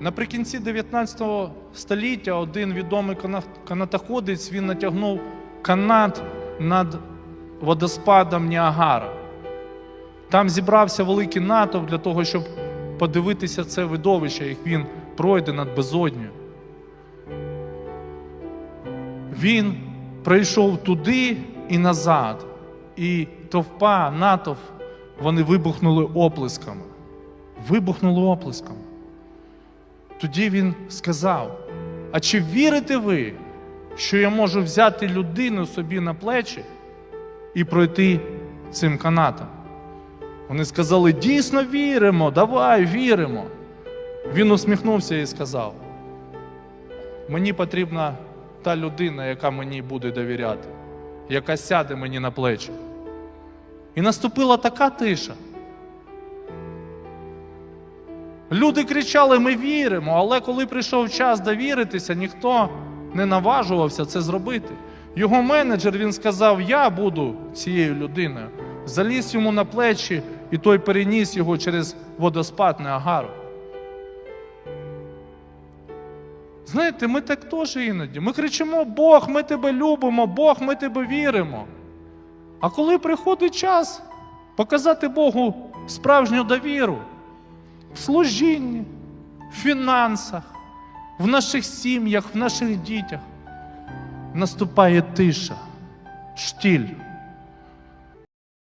Наприкінці 19 століття один відомий кана- канатоходець він натягнув канат над водоспадом Ніагара. Там зібрався великий натовп для того, щоб подивитися це видовище, як він пройде над безодню. Він прийшов туди і назад, і товпа, натовп, вони вибухнули оплесками. Вибухнули оплесками. Тоді він сказав: А чи вірите ви, що я можу взяти людину собі на плечі і пройти цим канатом? Вони сказали: дійсно віримо, давай віримо. Він усміхнувся і сказав: Мені потрібна та людина, яка мені буде довіряти, яка сяде мені на плечі. І наступила така тиша. Люди кричали: ми віримо, але коли прийшов час довіритися, ніхто не наважувався це зробити. Його менеджер він сказав: Я буду цією людиною. Заліз йому на плечі, і той переніс його через водоспад Неагару. Знаєте, ми так теж іноді. Ми кричимо: Бог, ми тебе любимо, Бог, ми тебе віримо. А коли приходить час показати Богу справжню довіру в служінні, в фінансах, в наших сім'ях, в наших дітях, наступає тиша, штіль.